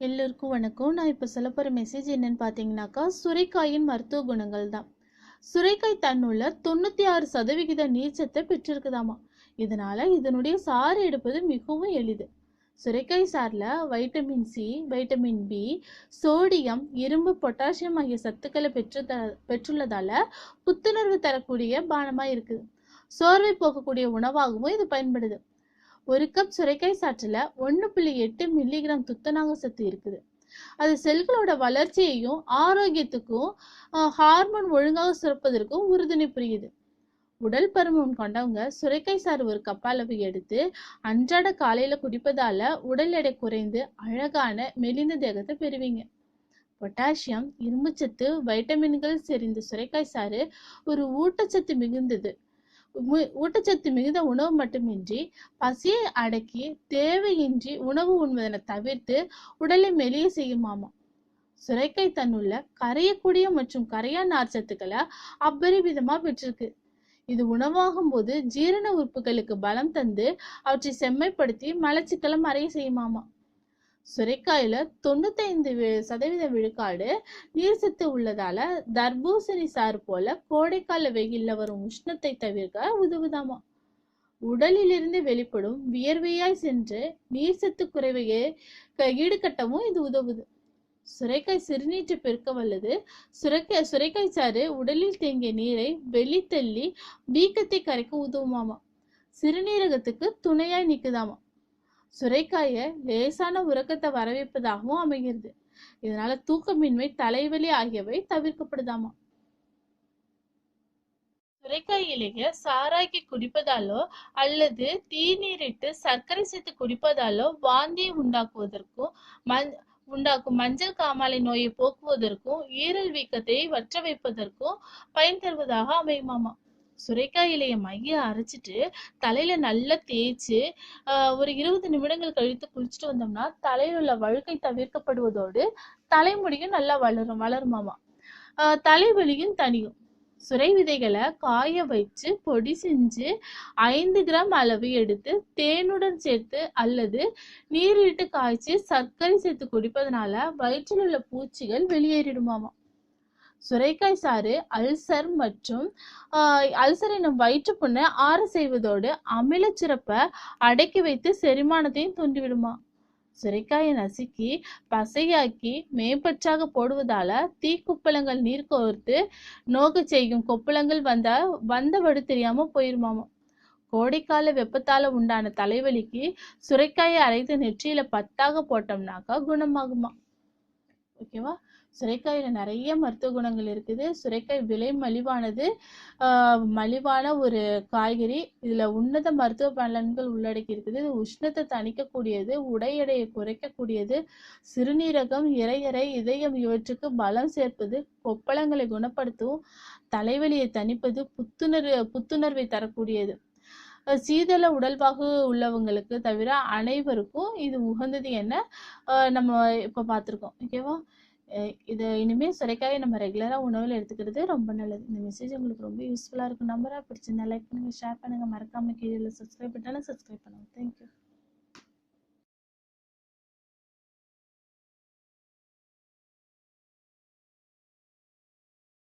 எல்லோருக்கும் வணக்கம். நான் இப்போ சொல்ல போகிற மெசேஜ் என்னன்னு பார்த்தீங்கன்னாக்கா சுரைக்காயின் மருத்துவ குணங்கள் தான். சுரைக்காய் தன்னுள்ள தொண்ணூற்றி ஆறு சதவிகித நீர்ச்சத்தை பெற்றிருக்குதாமா? இதனால் இதனுடைய சாறு எடுப்பது மிகவும் எளிது. சுரைக்காய் சாறில் vitamin C vitamin B sodium இரும்பு பொட்டாசியம் ஆகிய சத்துக்களை பெற்று த பெற்றுள்ளதால் புத்துணர்வு தரக்கூடிய பானமாக இருக்குது. சோர்வை போக்கக்கூடிய உணவாகவும் இது பயன்படுது. ஒரு கப் சுரைக்காய் சாற்றில் ஒன்று புள்ளி எட்டு மில்லிகிராம் துத்தநாக சத்து இருக்குது. அது செல்களோட வளர்ச்சியையும் ஆரோக்கியத்துக்கும் ஹார்மோன் ஒழுங்காக சுரப்பதற்கும் உறுதுணை புரியுது. உடல் பருமன் கொண்டவங்க சுரைக்காய் சாறு ஒரு கப் அளவு எடுத்து அன்றாட காலையில குடிப்பதால உடல் எடை குறைந்து அழகான மெலிந்த தேகத்தை பெறுவீங்க. பொட்டாசியம் இரும்புச்சத்து வைட்டமின்கள் செறிந்த சுரைக்காய் சாறு ஒரு ஊட்டச்சத்து மிகுந்தது. ஊட்டச்சத்து மிகுந்த உணவு மட்டுமின்றி பசியை அடக்கி தேவையின்றி உணவு உண்பதனை தவிர்த்து உடலை மெலிய செய்யுமாமா? சுரைக்கை தன்னுள்ள கரையக்கூடிய மற்றும் கரையா நார்ச்சத்துக்களை அபரிவிதமா பெற்றிருக்கு. இது உணவாகும் போது ஜீரண உறுப்புகளுக்கு பலம் தந்து அவற்றை செம்மைப்படுத்தி மலச்சிக்கலம் மறைய செய்யுமாமா? சுரைக்காயில தொண்ணூத்தைந்து சதவீத விழுக்காடு நீர் சத்து உள்ளதால தர்பூசணி சாறு போல கோடைக்கால வெயில்ல வரும் உஷ்ணத்தை தவிர்க்க உதவுதாமா? உடலிலிருந்து வெளிப்படும் வியர்வையாய் சென்று நீர் சத்து குறைவையே ஈடுகட்டவும் இது உதவுது. சுரைக்காய் சிறுநீற்று பெருக்க வல்லது. சுரைக்காய் சுரைக்காய் சாறு உடலில் தேங்கிய நீரை வெளித்தள்ளி வீக்கத்தை கரைக்க உதவுமாமா? சிறுநீரகத்துக்கு துணையாய் நிக்குதாமா? சுரைக்காயை லேசான உறக்கத்தை வரவேற்பதாகவும் அமைகிறது. இதனால தூக்கமின்மை தலைவலி ஆகியவை தவிர்க்கப்படுதாமா? சுரைக்காய் இலைய சாராக்கி குடிப்பதாலோ அல்லது தீநீரிட்டு சர்க்கரை சேர்த்து குடிப்பதாலோ வாந்தியை உண்டாக்குவதற்கும் மஞ் உண்டாக்கும் மஞ்சள் காமாலை நோயை போக்குவதற்கும் ஈரல் வீக்கத்தை வற்ற வைப்பதற்கும் பயன் தருவதாக அமையுமாமா? சுரைக்காய் இலையை மைய அரைச்சிட்டு தலையில நல்லா தேய்ச்சு ஒரு இருபது நிமிடங்கள் கழித்து குளிச்சுட்டு வந்தோம்னா தலையில் உள்ள வழுக்கை தவிர்க்கப்படுவதோடு தலைமுடியும் நல்லா வளரும் வளருமாமா தலைவலியும் தனியும் சுரை விதைகளை காய வச்சு பொடி செஞ்சு ஐந்து கிராம் அளவு எடுத்து தேனுடன் சேர்த்து அல்லது நீரிட்டு காய்ச்சி சர்க்கரை சேர்த்து குடிப்பதனால வயிற்றில் உள்ள பூச்சிகள் வெளியேறிடுமாமா சுரைக்காய் சாறு அல்சர் மற்றும் அல்சர் என்னும் வயிற்றுப்புண்ணை ஆற செய்வதோடு அமில சுரப்பை அடக்கி வைத்து செரிமானத்தையும் தூண்டிவிடுமா? சுரைக்காயை நசுக்கி பசையாக்கி மேம்பற்றாக போடுவதால தீக்குப்பளங்கள் நீர் கோர்த்து நோக்கு செய்யும் கொப்பளங்கள் வந்தா வந்த வடு தெரியாம போயிருமாமா? கோடைக்கால வெப்பத்தால உண்டான தலைவலிக்கு சுரைக்காயை அரைத்து நெற்றியில பத்தாக போட்டோம்னாக்கா குணமாகுமா? ஓகேவா? சுரைக்காயில் நிறைய மருத்துவ குணங்கள் இருக்குது. சுரைக்காய் விலை மலிவானது. மலிவான ஒரு காய்கறி. இதில் உன்னத மருத்துவ பலன்கள் உள்ளடக்கி இருக்குது இது உஷ்ணத்தை தணிக்கக்கூடியது உடை எடையை குறைக்கக்கூடியது சிறுநீரகம் இறையறை இதயம் இவற்றுக்கு பலம் சேர்ப்பது கொப்பளங்களை குணப்படுத்தவும் தலைவலியை தணிப்பது புத்துணர்வு புத்துணர்வை தரக்கூடியது. சீதள உடல்வாகு உள்ளவங்களுக்கு தவிர அனைவருக்கும் இது உகந்தது என்ன? நம்ம இப்போ பார்த்துருக்கோம் ஓகேவா இதை இது இனிமேல் சுரைக்காயை நம்ம ரெகுலராக உணவில் எடுத்துக்கிறது ரொம்ப நல்லது. இந்த மெசேஜ் உங்களுக்கு ரொம்ப யூஸ்ஃபுல்லாக இருக்கும். நம்பராக பிடிச்சிருந்தா லைக் பண்ணுங்கள் ஷேர் பண்ணுங்கள் மறக்காமல் கீழே சப்ஸ்கிரைப் பண்ணாலும் சப்ஸ்கிரைப் பண்ணுங்கள் தேங்க்யூ